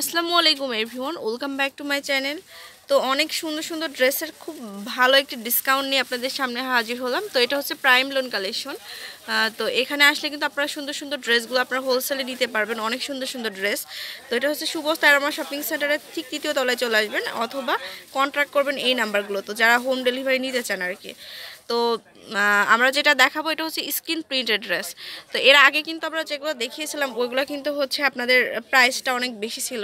আসসালামু আলাইকুম everyone welcome back to my channel তো অনেক সুন্দর সুন্দর ড্রেসের খুব ভালো একটি ডিসকাউন্ট নিয়ে আপনাদের সামনে হাজির হলাম। তো এটা হচ্ছে প্রাইম লোন কালেকশন তো এখানে আসলে কিন্তু আপনারা সুন্দর সুন্দর ড্রেসগুলো আপনারা হোলসেলে নিতে পারবেন। অনেক সুন্দর সুন্দর ড্রেস। তো এটা হচ্ছে শুভ তারামা শপিং সেন্টারের ঠিক তৃতীয় তলায় চলে আসবেন, অথবা কন্ট্রাক্ট করবেন এই নাম্বারগুলো তো যারা হোম ডেলিভারি নিতে চান আর কি। তো আমরা যেটা দেখাবো এটা হচ্ছে স্ক্রিন প্রিন্টেড ড্রেস তো এর আগে কিন্তু আমরা যেগুলো দেখিয়েছিলাম, ওইগুলো কিন্তু হচ্ছে আপনাদের প্রাইসটা অনেক বেশি ছিল।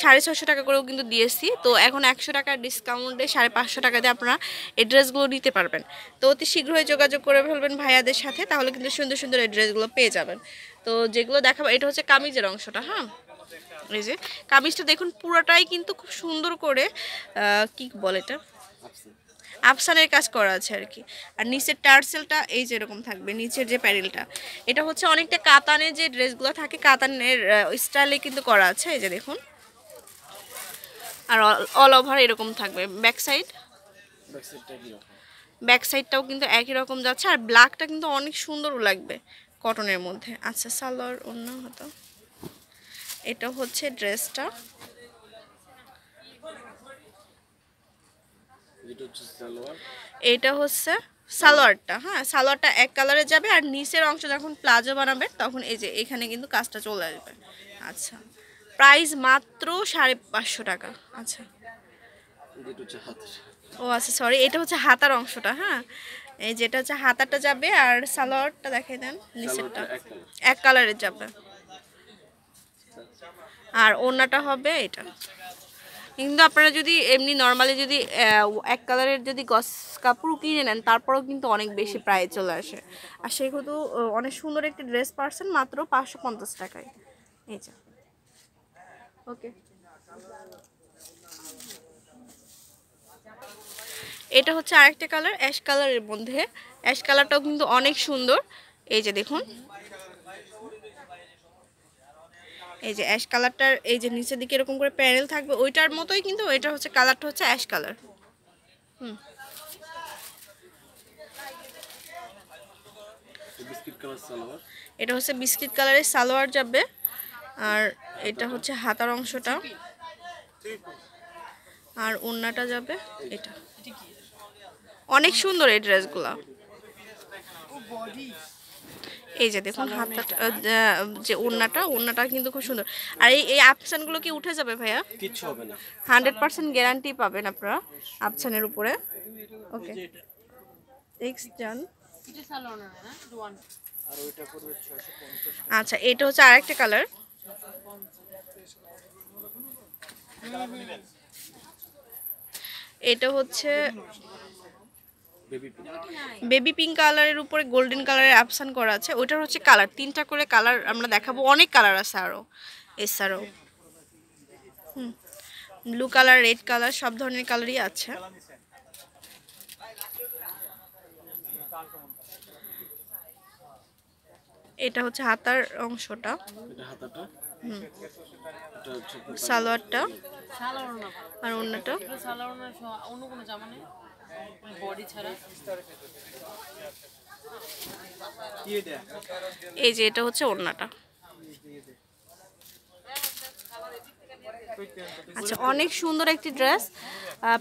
সাড়ে ছশো টাকা করেও কিন্তু দিয়েছি। তো এখন একশো টাকার ডিসকাউন্টে সাড়ে পাঁচশো টাকা দিয়ে আপনারা এই ড্রেসগুলো নিতে পারবেন। তো অতি শীঘ্রই যোগাযোগ করে ফেলবেন ভাইয়াদের সাথে, তাহলে কিন্তু সুন্দর সুন্দর এই ড্রেসগুলো পেয়ে যাবেন। তো যেগুলো দেখাবো, এটা হচ্ছে কামিজের অংশটা হ্যাঁ? এই যে, কামিজটা দেখুন পুরোটাই কিন্তু খুব সুন্দর করে কি বলে এটা? আফসানের কাজ করা আছে আর কি। আর নিচের টার্সেলটা এই যে এরকম থাকবে, নিচের যে প্যারেলটা এটা হচ্ছে অনেকটা কাতানের যে ড্রেসগুলো থাকে, কাতানের স্টাইলে কিন্তু করা আছে, এই যে দেখুন। আর অল ওভার এরকম থাকবে ব্যাক সাইড ব্যাক সাইডটাও কিন্তু একই রকম যাচ্ছে, আর ব্ল্যাকটা কিন্তু অনেক সুন্দরও লাগবে কটনের মধ্যে। আচ্ছা সালোয়ার অন্য হতো এটা হচ্ছে ড্রেসটা। এটা হচ্ছে সালোয়ারটা হ্যাঁ সালোয়ারটা এক কালারে যাবে আর নিচের অংশ যখন প্লাজো বানাবে তখন এই যে এখানে কিন্তু কাজটা চলে আসবে। আচ্ছা প্রাইস মাত্র সাড়ে পাঁচশো টাকা আচ্ছা। ও আচ্ছা সরি এটা হচ্ছে হাতার অংশটা হ্যাঁ। এই যেটা হচ্ছে হাতাটা যাবে আর সালোয়ারটা দেখাই দেন নিচেরটা। এক কালারের যাবে। আর ওনাটা হবে এটা। কিন্তু আপনারা যদি এমনি নর্মালি যদি এক কালারের যদি গস কাপড় কিনে নেন, তারপরেও কিন্তু অনেক বেশি প্রায় চলে আসে। আর সেহেতু অনেক সুন্দর একটি ড্রেস পারছেন মাত্র পাঁচশো পঞ্চাশ টাকায়। এই যা। ওকে। এটা হচ্ছে আরেকটা কালার অ্যাশ কালারের মধ্যে। অ্যাশ কালারটাও কিন্তু অনেক সুন্দর। এই যে দেখুন। এই যে অ্যাশ কালারটার এই যে নিচের দিকে এরকম করে প্যানেল থাকবে ওইটার মতোই কিন্তু ওইটা হচ্ছে কালারটা হচ্ছে অ্যাশ কালার হুম এটা হচ্ছে বিস্কিট কালারের সালোয়ার যাবে আর এটা হচ্ছে হাতার অংশটা। আর ওন্নাটা যাবে এটা। অনেক সুন্দর এই ড্রেসগুলা এই যে দেখুন হাতটা যে ওড়নাটা ওড়নাটা কিন্তু খুব সুন্দর। আর এই এই আপসানগুলো কি উঠে যাবে ভাইয়া? কিচ্ছু হবে না। হান্ড্রেড পার্সেন্ট গ্যারান্টি পাবেন আপনারা আপসানের উপরে। ওকে এক্স জান আচ্ছা এটা হচ্ছে আরেকটা কালার এটা হচ্ছে বেবি পিঙ্ক কালারের উপরে গোল্ডেন কালারের অ্যাপসান করা আছে। ওইটার হচ্ছে কালার তিনটা করে কালার আমরা দেখাবো। অনেক কালার আছে আরও এছাড়াও হুম। ব্লু কালার রেড কালার সব ধরনের কালারই আছে। এটা হচ্ছে হাতার অংশটা। সালোয়ারটা। আর অন্যটা এই যে এটা হচ্ছে ওড়নাটা। আচ্ছা অনেক সুন্দর একটি ড্রেস।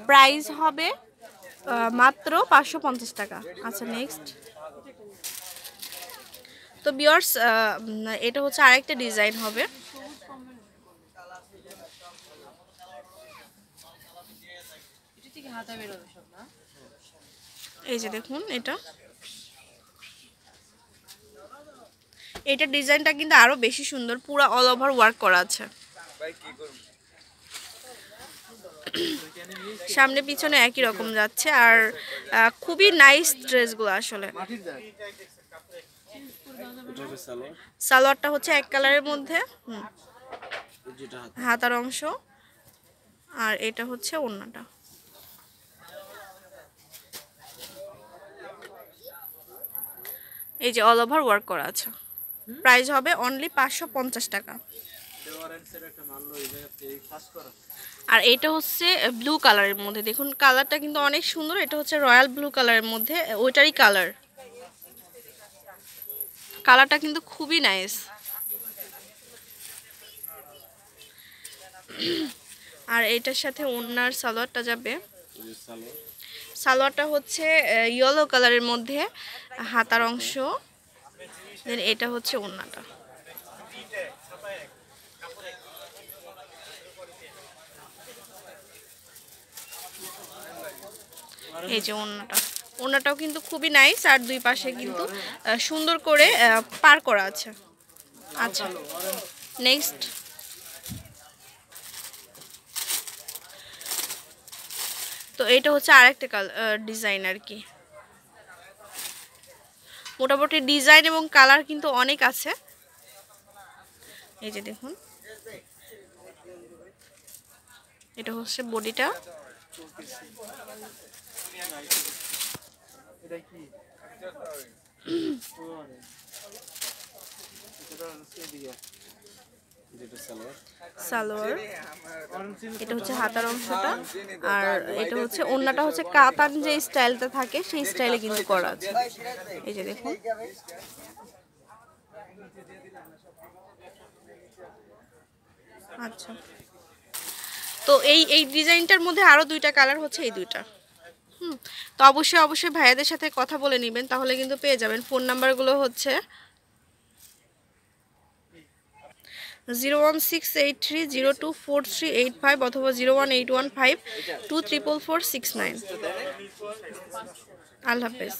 প্রাইস হবে মাত্র পাঁচশো পঞ্চাশ টাকা। আচ্ছা নেক্সট তো বিয়ার্স এটা হচ্ছে আরেকটা ডিজাইন হবে। এই যে দেখুন এটা। এটা ডিজাইনটা কিন্তু আরও বেশি সুন্দর পুরো অল ওভার ওয়ার্ক করা আছে। সামনে পিছনে একই রকম যাচ্ছে আর খুবই নাইস ড্রেসগুলো আসলে। সালোয়ারটা হচ্ছে এক কালারের মধ্যে হাতার অংশ আর এটা হচ্ছে ওড়নাটা। এই যে অল ওভার ওয়ার্ক করা আছে। প্রাইস হবে অনলি পাঁচশো পঞ্চাশ টাকা। আর এটা হচ্ছে ব্লু কালারের মধ্যে। দেখুন কালারটা কিন্তু অনেক সুন্দর। এটা হচ্ছে রয়্যাল ব্লু কালারের মধ্যে। ওইটারই কালার কালারটা কিন্তু খুবই নাইস আর এটার সাথে ওনার সালোয়ারটা যাবে। সালোয়ারটা হচ্ছে ইয়েলো কালারের মধ্যে। হাতার অংশ দেন এটা হচ্ছে ওড়নাটা। এই যে ওড়নাটা। ওড়নাটাও কিন্তু খুবই নাইস আর দুই পাশে কিন্তু সুন্দর করে পার করা আছে। আচ্ছা নেক্সট তো এটা হচ্ছে আরেকটা ডিজাইন আর কি। মোটামুটি ডিজাইন এবং কালার কিন্তু অনেক আছে। এই যে দেখুন। এটা হচ্ছে বডিটা। এটা কি সালোয়ার। এটা হচ্ছে হাতার অংশটা, আর এটা হচ্ছে ওন্নাটা হচ্ছে কাতান যে স্টাইলটা থাকে, সেই স্টাইলে কিন্তু করা আছে। এই যে দেখুন। আচ্ছা। তো এই এই ডিজাইনটার মধ্যে আরও দুইটা কালার হচ্ছে এই দুইটা। হুম। তো অবশ্যই অবশ্যই ভাইয়াদের সাথে কথা বলে নেবেন, তাহলে কিন্তু পেয়ে যাবেন। ফোন নাম্বারগুলো হচ্ছে zero one six eight three zero two four three eight five অথবা zero one eight one five two triple four six nine আল্লাহ হাফেজ।